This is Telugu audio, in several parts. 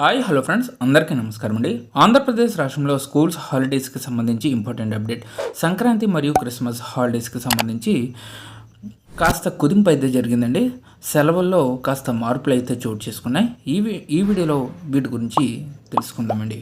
Hi hello friends. అందరికీ నమస్కారం అండి. ఆంధ్రప్రదేశ్ రాష్ట్రంలో స్కూల్స్ హాలిడేస్కి సంబంధించి ఇంపార్టెంట్ అప్డేట్. సంక్రాంతి మరియు క్రిస్మస్ హాలిడేస్కి సంబంధించి కాస్త కుదింపు అయితే జరిగిందండి. సెలవుల్లో కాస్త మార్పులు అయితే చోటు చేసుకున్నాయి. ఈ ఈ వీడియోలో వీటి గురించి తెలుసుకుందామండి.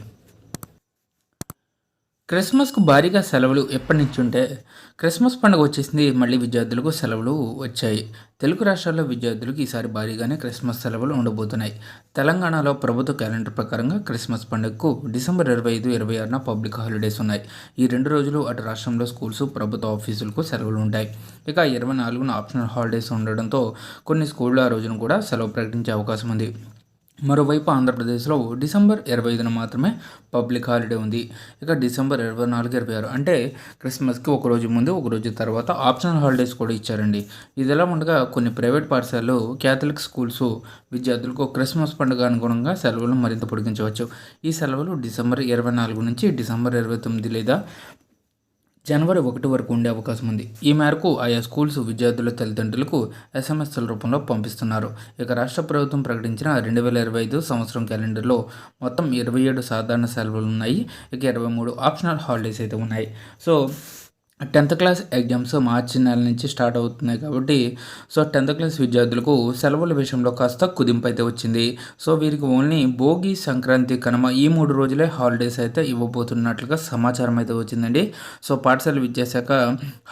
క్రిస్మస్కు భారీగా సెలవులు ఎప్పటి నుంచి ఉంటే క్రిస్మస్ పండుగ వచ్చేసింది మళ్ళీ విద్యార్థులకు సెలవులు వచ్చాయి. తెలుగు రాష్ట్రాల్లో విద్యార్థులకు ఈసారి భారీగానే క్రిస్మస్ సెలవులు ఉండబోతున్నాయి. తెలంగాణలో ప్రభుత్వ క్యాలెండర్ ప్రకారంగా క్రిస్మస్ పండుగకు డిసెంబర్ ఇరవై ఐదు ఇరవై ఆరున పబ్లిక్ హాలిడేస్ ఉన్నాయి. ఈ రెండు రోజులు అటు రాష్ట్రంలో స్కూల్స్ ప్రభుత్వ ఆఫీసులకు సెలవులు ఉంటాయి. ఇక ఇరవై నాలుగున ఆప్షనల్ హాలిడేస్ ఉండడంతో కొన్ని స్కూళ్ళు ఆ రోజున కూడా సెలవు ప్రకటించే అవకాశం ఉంది. మరోవైపు ఆంధ్రప్రదేశ్లో డిసెంబర్ ఇరవై ఐదున మాత్రమే పబ్లిక్ హాలిడే ఉంది. ఇక డిసెంబర్ ఇరవై నాలుగు ఇరవై ఆరు అంటే క్రిస్మస్కి ఒక రోజు ముందు ఒక రోజు తర్వాత ఆప్షనల్ హాలిడేస్ కూడా ఇచ్చారండి. ఇదిలా ఉండగా కొన్ని ప్రైవేట్ పాఠశాలలు క్యాథలిక్ స్కూల్స్ విద్యార్థులకు క్రిస్మస్ పండుగ అనుగుణంగా సెలవులను మరింత పొడిగించవచ్చు. ఈ సెలవులు డిసెంబర్ ఇరవై నాలుగు నుంచి డిసెంబర్ ఇరవై తొమ్మిది లేదా జనవరి ఒకటి వరకు ఉండే అవకాశం ఉంది. ఈ మేరకు ఆయా స్కూల్స్ విద్యార్థుల తల్లిదండ్రులకు ఎస్ఎంఎస్ల రూపంలో పంపిస్తున్నారు. ఇక రాష్ట్ర ప్రభుత్వం ప్రకటించిన రెండు వేల ఇరవై ఐదు సంవత్సరం క్యాలెండర్లో మొత్తం ఇరవై ఏడు సాధారణ సెలవులు ఉన్నాయి. ఇక ఇరవై మూడు ఆప్షనల్ హాలిడేస్ అయితే ఉన్నాయి. So tenth class exams March నెల నుంచి స్టార్ట్ అవుతున్నాయి కాబట్టి సో టెన్త్ క్లాస్ విద్యార్థులకు సెలవుల విషయంలో కాస్త కుదింపు అయితే వచ్చింది. సో వీరికి ఓన్లీ భోగి సంక్రాంతి కనుమ ఈ మూడు రోజులే హాలిడేస్ అయితే ఇవ్వబోతున్నట్లుగా సమాచారం అయితే వచ్చిందండి. సో పాఠశాల విద్యాశాఖ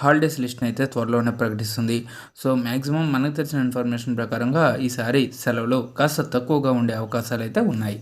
హాలిడేస్ లిస్ట్ని అయితే త్వరలోనే ప్రకటిస్తుంది. సో మ్యాక్సిమం మనకు తెలిసిన ఇన్ఫర్మేషన్ ప్రకారంగా ఈసారి సెలవులు కాస్త తక్కువగా ఉండే అవకాశాలు అయితే ఉన్నాయి.